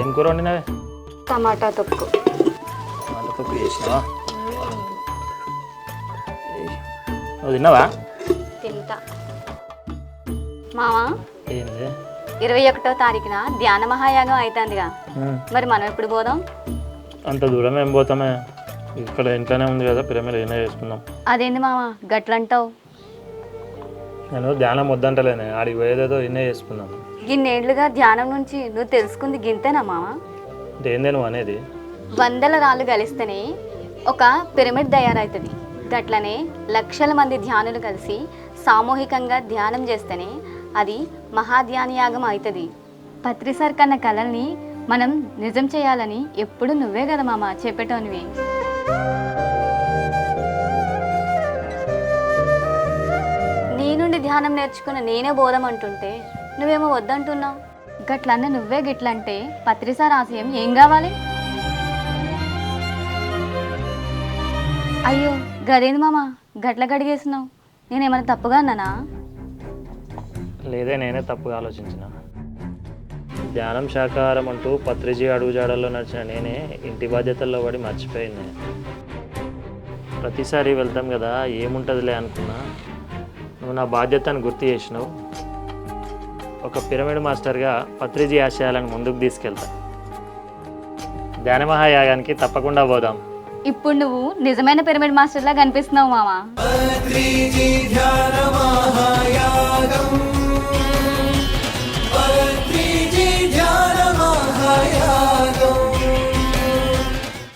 ఏం కూర వండినవే? టమాటా తొక్కు. మళ్ళీ తొక్కు చేసినావా? నువ్వు తిన్నావా? తింటా. మావా? ఏంది? ఇరవై ఒకటో తారీఖున ధ్యాన మహాయాగం అవుతుందిగా మరి మనం ఎప్పుడు పోదాం? అంత దూరం ఏం పోతామే? ఇక్కడ ఇంట్లోనే ఉంది కదా పిరమిడ్ ఏనే చేసుకుందాం అదేంది మావా? గట్లంటావు. నేను ధ్యానం వద్దంటలేనే. ఆడికి పోయేదేదో ఇన్నే చేసుకుందాం గిన్నేళ్ళుగా ధ్యానం నుంచి నువ్వు తెలుసుకుంది గింతేనా ఏందే నువ్వు అనేది. వందల రాళ్ళు కలిస్తేనే ఒక పిరమిడ్ తయారవుతుంది గట్లనే లక్షల మంది ధ్యానులు కలిసి సామూహికంగా ధ్యానం చేస్తేనే అది మహాధ్యాన యాగం అవుతుంది పత్రిసార్ కన్న కళల్ని మనం నిజం చేయాలని ఎప్పుడు నువ్వే కదా మామ చెప్పేటోనివి. నీ నుండి ధ్యానం నేర్చుకున్న నేనే బోధమంటుంటే నువ్వేమో వద్దంటున్నావు గట్లన్న నువ్వే గిట్లంటే పత్రిస రాసేం ఏం కావాలి? అయ్యో గదేంది మామ? గట్ల గడిగేసినావు. నేనేమైనా తప్పుగా అన్నానా? లేదే నేనే తప్పుగా ఆలోచించిన. ధ్యానం శాకాహారం అంటూ పత్రిజీ అడుగుజాడల్లో నడిచిన నేనే ఇంటి బాధ్యతల్లో పడి మర్చిపోయింది. ప్రతిసారి వెళ్తాం కదా ఏముంటుందిలే అనుకున్నా. నువ్వు నా బాధ్యతను గుర్తు చేసినావు. ఒక పిరమిడ్ మాస్టర్గా పత్రిజీ ఆశయాలను ముందుకు తీసుకెళ్తా. ధ్యాన మహాయాగానికి తప్పకుండా పోదాం. ఇప్పుడు నువ్వు నిజమైన పిరమిడ్ మాస్టర్లా కనిపిస్తున్నావు మామ.